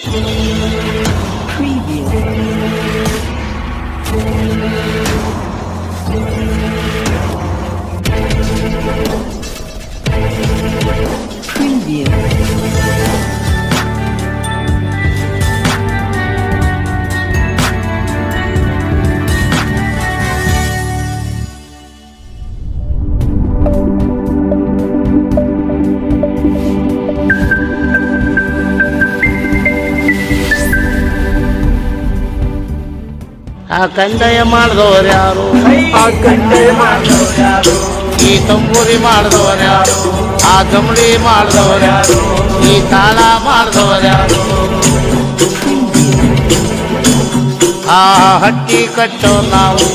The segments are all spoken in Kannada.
Preview. Preview. ಕಂದಾಯ ಮಾಡಿದವರು ಯಾರು ಆ ಕಂಡೆ ಮಾಡಿದವ್ರು ಯಾರು ಈ ತಂಬೂರಿ ಮಾಡಿದವರು ಯಾರು ಆ ದಮಡಿ ಮಾಡಿದವರು ಯಾರು ಈ ತಾಳ ಮಾಡಿದವರು ಯಾರು ಆ ಹಟ್ಟಿ ಕಟ್ಟೋ ನಾವು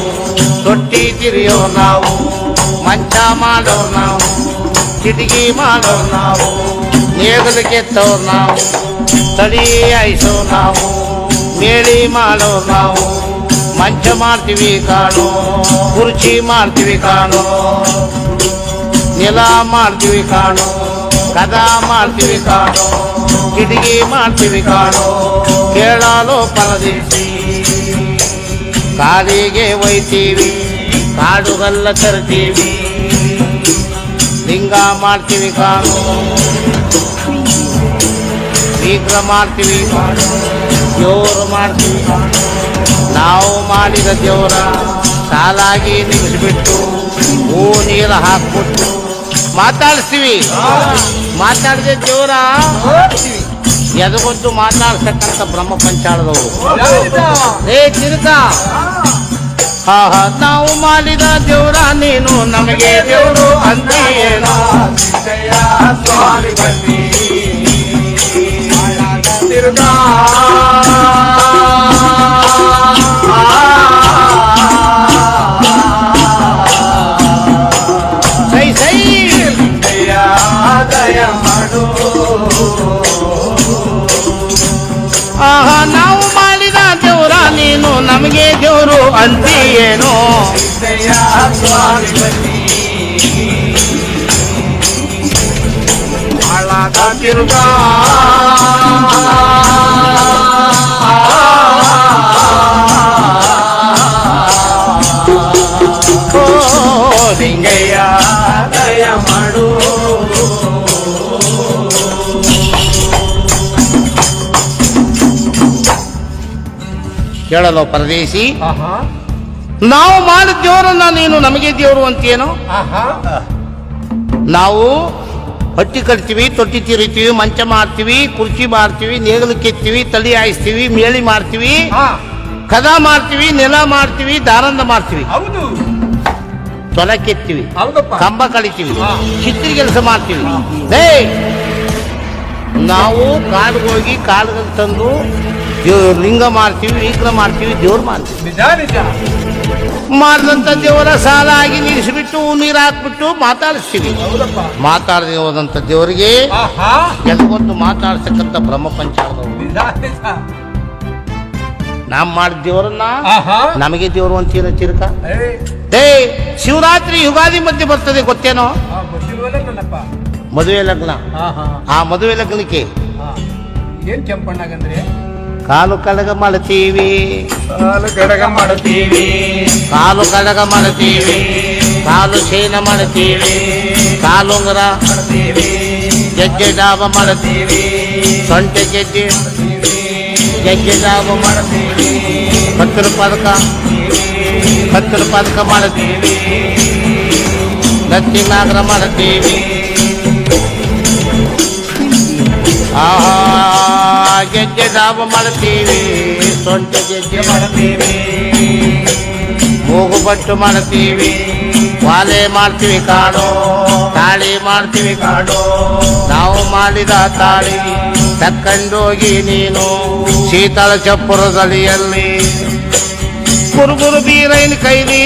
ತೊಟ್ಟಿ ತಿರಿಯೋ ನಾವು ಮಂಚ ಮಾಡೋ ನಾವು ಕಿಟಕಿ ಮಾಡೋ ನಾವು ನೇಗಲು ಕೆತ್ತೋರು ನಾವು ತಡಿ ಆಯ್ಸೋ ನಾವು ಮೇಳಿ ಮಾಡೋ ನಾವು ಮಂಚ ಮಾಡ್ತೀವಿ ಕಾಣೋ ಕುರ್ಚಿ ಮಾಡ್ತೀವಿ ಕಾಣೋ ನೆಲ ಮಾಡ್ತೀವಿ ಕಾಣೋ ಕದ ಮಾಡ್ತೀವಿ ಕಾಣೋ ಕಿಟಕಿ ಮಾಡ್ತೀವಿ ಕಾಣೋ ಕೇಳಲು ಪರದೇಶಿ ಕಾಲಿಗೆ ಒಯ್ತೀವಿ ಕಾಡುಗಲ್ಲ ತರ್ತೀವಿ ಲಿಂಗ ಮಾಡ್ತೀವಿ ಕಾಣೋ ಶೀಘ್ರ ಮಾಡ್ತೀವಿ. ದೇವರು ಮಾಡ್ತೀವಿ. ನಾವು ಮಾಡಿದ ದೇವರ ಸಾಲಾಗಿ ನಿಲ್ಲಿಸಿಬಿಟ್ಟು ಹೂ ನೀರು ಹಾಕ್ಬಿಟ್ಟು ಮಾತಾಡಿಸ್ತೀವಿ. ಮಾತಾಡಿದ ದೇವರ ಎದಗೊಂದು ಮಾತಾಡ್ತಕ್ಕಂಥ ಬ್ರಹ್ಮ ಪಂಚಾಳದವರು. ಏ ತಿರುತ ಹಾ ಹಾ, ನಾವು ಮಾಡಿದ ದೇವ್ರ ನೀನು ನಮಗೆ ದೇವರು ಅಂತ ದೇವರು ಅಂತ ಏನೋ ಸಿದ್ದಯ್ಯ ಸ್ವಾಮಿ ಬನ್ನಿ ಹಾಳಾದ ತಿರುಗಾ. ಓ ಲಿಂಗಯ್ಯ ಲಿಂಗಯ್ಯ ದಯ ಮಾಡು ಕೇಳಲು ಪರದೇಶಿ? ನಾವು ಮಾಡಿದ ದೇವರನ್ನ ನೀನು ನಮಗೆ ದೇವರು ಅಂತೇನು ನಾವು ಹೊಟ್ಟಿ ಕಟ್ತೀವಿ ತೊಟ್ಟಿ ತಿರಿತೀವಿ ಮಂಚ ಮಾಡ್ತೀವಿ ಕುರ್ಚಿ ಮಾಡ್ತೀವಿ ನೇಗಲು ಕೆತ್ತೀವಿ ತಲೆ ಹಾಯಿಸ್ತೀವಿ ಮೇಳಿ ಮಾಡ್ತೀವಿ ಕದ ಮಾಡ್ತೀವಿ ನೆಲ ಮಾಡ್ತೀವಿ ದಾರಂದ ಮಾಡ್ತೀವಿ ತೊಲ ಕೆತ್ತೀವಿ ಕಂಬ ಕಳಿತೀವಿ ಚಿತ್ರ ಕೆಲಸ ಮಾಡ್ತೀವಿ ನಾವು ಕಾಡಿಗೆ ಹೋಗಿ ಕಾಡುಗಳು ತಂದು ಲಿಂಗ ಮಾಡ್ತೀವಿ ವಿಗ್ರಹ ಮಾಡ್ತೀವಿ ದೇವ್ರು ಮಾಡ್ತೀವಿ. ಮಾಡಿದಂಥ ದೇವರ ಸಾಲ ಆಗಿ ನಿಲ್ಲಿಸಿಬಿಟ್ಟು ನೀರು ಹಾಕ್ಬಿಟ್ಟು ಮಾತಾಡಿಸ್ತೀವಿ. ಮಾತಾಡದೆ ಹೋದಂಥ ದೇವರಿಗೆ ಕೆಲವೊಂದು ಮಾತಾಡ್ತಕ್ಕಂಥ ಮಾತಾಡ್ಸಕ್ಕಂಥ ಬ್ರಹ್ಮ ನಿಜ ನಾವು ಮಾಡಿದ ದೇವರನ್ನ ನಮಗೆ ದೇವರು ಅಂತೀರ ಚಿರಕ ಏ. ಶಿವರಾತ್ರಿ ಯುಗಾದಿ ಮಧ್ಯೆ ಬರ್ತದೆ ಗೊತ್ತೇನೋ? ಮದುವೆ ಲಗ್ನ. ಆ ಮದುವೆ ಲಗ್ನಕ್ಕೆ ಏನ್ ಕೆಂಪಣ್ಣಗಂದ್ರೆ? కాలు కడగ మడతీవి. కాలు కడగ మడతీవి. కాలు కడగ మడతీవి. కాలు చీన మడతీవి. కాలుంగర జగ్గి డాబ మడతీవి. సొంటి జగ్గి జగ్గి డాబ మడతీవి. కత్తులు పదక కత్తులు పదక మడతీవి. నత్తి నాగర మడతీవి. ఆహా. ಗೆಜ್ಜೆ ನಾವು ಮಾಡ್ತೀವಿ ಸೊಂಟೆ ಗೆಜ್ಜೆ ಮಾಡ್ತೀವಿ. ಹೋಗು ಬಟ್ಟು ಮಾಡ್ತೀವಿ ವಾಲೆ ಮಾಡ್ತೀವಿ ಕಾಡು ತಾಳಿ ಮಾಡ್ತೀವಿ ಕಾಡು. ನಾವು ಮಾಡಿದ ತಾಳಿ ತಕ್ಕಂಡೋಗಿ ನೀನು ಶೀತಳ ಚಪ್ಪುರದಲ್ಲಿಯಲ್ಲಿ ಕುರುಗುರು ಬೀರೈನ ಕೈಲಿ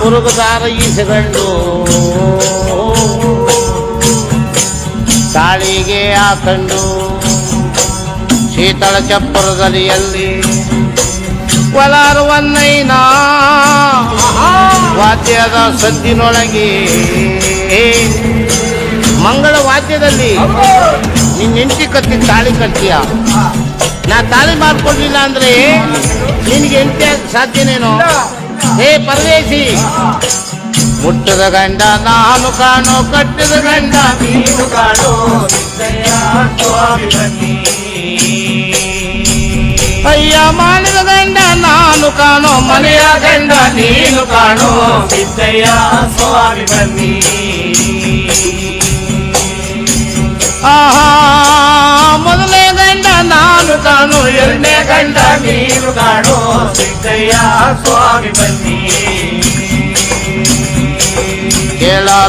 ಕುರುಗುದಾರ ಈಸಗಂಡು ತಾಳಿಗೆ ಹಾಕಂಡು ಶೀತಳ ಚಪ್ಪರದಲ್ಲಿ ಒಲಾರುವನ್ನೈನ ವಾದ್ಯದ ಸದ್ದಿನೊಳಗೆ ಮಂಗಳ ವಾದ್ಯದಲ್ಲಿ ನಿನ್ನ ಹೆಂಡತಿ ಕತ್ತಿ ತಾಳಿ ಕಟ್ತೀಯ? ನಾ ತಾಳಿ ಮಾಡ್ಕೊಡ್ಲಿಲ್ಲ ಅಂದ್ರೆ ನಿನಗೆ ಹೆಂಡತಿ ಸಾಧ್ಯನೇನೋ? ಹೇ ಪರದೇಶಿ ಮುಟ್ಟದ ಗಂಡ ನಾನು ಕಾಣೋ ಕಟ್ಟಿದ ಗಂಡ ನೀನು ಕಾಣೋ ಸಿದ್ದಯ್ಯ ಸ್ವಾಮಿ ಬನ್ನಿ ಅಯ್ಯ ಮಾಡಿದ ಗಂಡ ನಾನು ಕಾಣೋ ಮನೆಯ ಗಂಡ ನೀನು ಕಾಣೋ ಸಿದ್ದಯ್ಯ ಸ್ವಾಮಿ ಬನ್ನಿ ಆಹಾ ಮೊದಲೇ ಗಂಡ ನಾನು ಕಾಣೋ ಎರಡನೇ ಗಂಡ ನೀನು ಕಾಣೋ ಸಿದ್ದಯ್ಯ ಸ್ವಾಮಿ ಬನ್ನಿ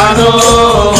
I know.